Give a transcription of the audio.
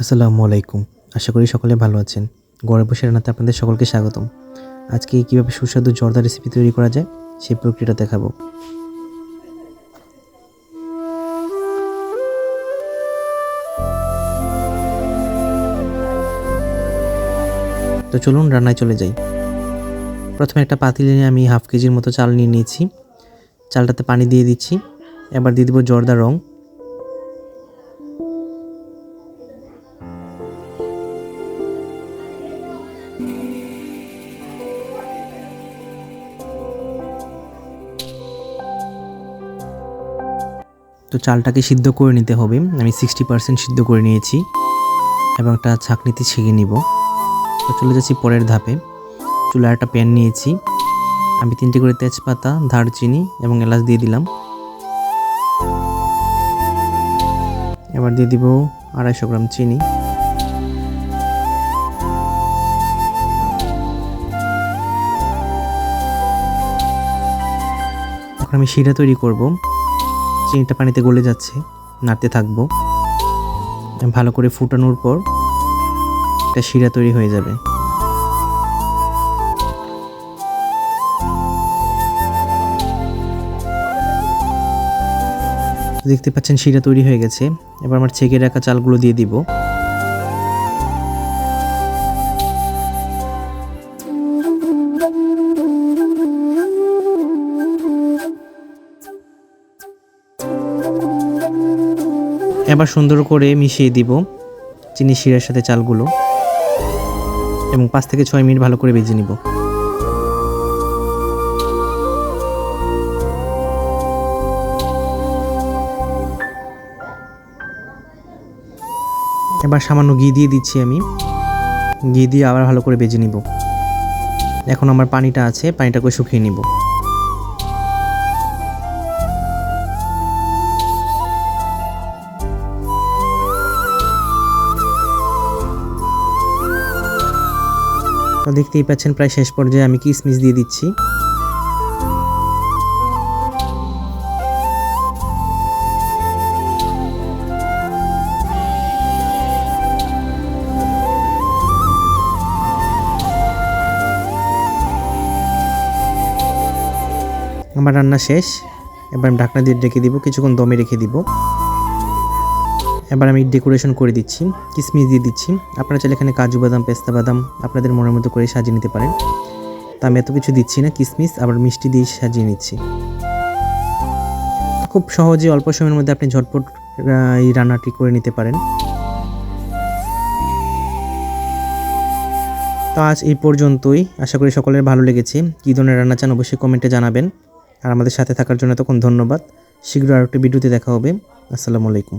আসসালামু আলাইকুম। আশা করি সকলে ভালো আছেন। ঘরে বসে রান্নাতে আপনাদের সকলকে স্বাগতম। আজকে কীভাবে সুস্বাদু জর্দা রেসিপি তৈরি করা যায় সেই প্রক্রিয়াটা দেখাবো। তো চলুন রান্নায় চলে যাই। প্রথমে একটা পাতিলে নিয়ে আমি হাফ কেজির মতো চাল নিয়ে নিয়েছি। চালটাতে পানি দিয়ে দিচ্ছি। এবার দিয়ে দিব জর্দা রং। তো চালটাকে সিদ্ধ করে নিতে হবে। আমি সিক্সটি পার্সেন্ট সিদ্ধ করে নিয়েছি। এবং একটা ছাঁকনিতে ছেঁকে নিব। তো চলে যাচ্ছি পরের ধাপে। চুলার একটা প্যান নিয়েছি। আমি তিনটে করে তেজপাতা, দারচিনি এবং এলাচ দিয়ে দিলাম। এবার দিয়ে দিব আড়াইশো গ্রাম চিনি। এখন আমি শিরা তৈরি করব। চিনিটা পানিতে গলে যাচ্ছে। নাড়তে থাকব। ভালো করে ফুটানোর পর একটা শিরা তৈরি হয়ে যাবে। দেখতে পাচ্ছেন শিরা তৈরি হয়ে গেছে। এবার আমার ছেঁকে রাখা চালগুলো দিয়ে দিব। এবার সুন্দর করে মিশিয়ে দিব চিনি শিরার সাথে চালগুলো এবং পাঁচ থেকে ছয় মিনিট ভালো করে ভেজে নিব। এবার সামান্য ঘি দিয়ে দিচ্ছি আমি। ঘি দিয়ে আবার ভালো করে ভেজে নিব। এখন আমার পানিটা আছে, পানিটাকে শুকিয়ে নিব। দেখতেই পাচ্ছেন প্রায় শেষ পর্যায়ে আমি কিসমিস দিয়ে দিচ্ছি। আমার রান্না শেষ। এবার ঢাকনা দিয়ে রেখে দিব, কিছুক্ষণ দমে রেখে দিব। এবার আমি ডেকোরেশন করে দিচ্ছি, কিসমিস দিয়ে দিচ্ছি। আপনারা চাইলে এখানে কাজু বাদাম, পেস্তা বাদাম আপনাদের মনের মতো করে সাজিয়ে নিতে পারেন। তা আমি এত কিছু দিচ্ছি না, কিসমিস, আবার মিষ্টি দিয়ে সাজিয়ে নিচ্ছি। খুব সহজে অল্প সময়ের মধ্যে আপনি ঝটপট এই রান্নাটি করে নিতে পারেন। তো আজ এই পর্যন্তই। আশা করি সকলের ভালো লেগেছে। কী ধরনের রান্না চান অবশ্যই কমেন্টে জানাবেন। আর আমাদের সাথে থাকার জন্য তখন ধন্যবাদ। শীঘ্র আর একটি ভিডিওতে দেখা হবে। আসসালামু আলাইকুম।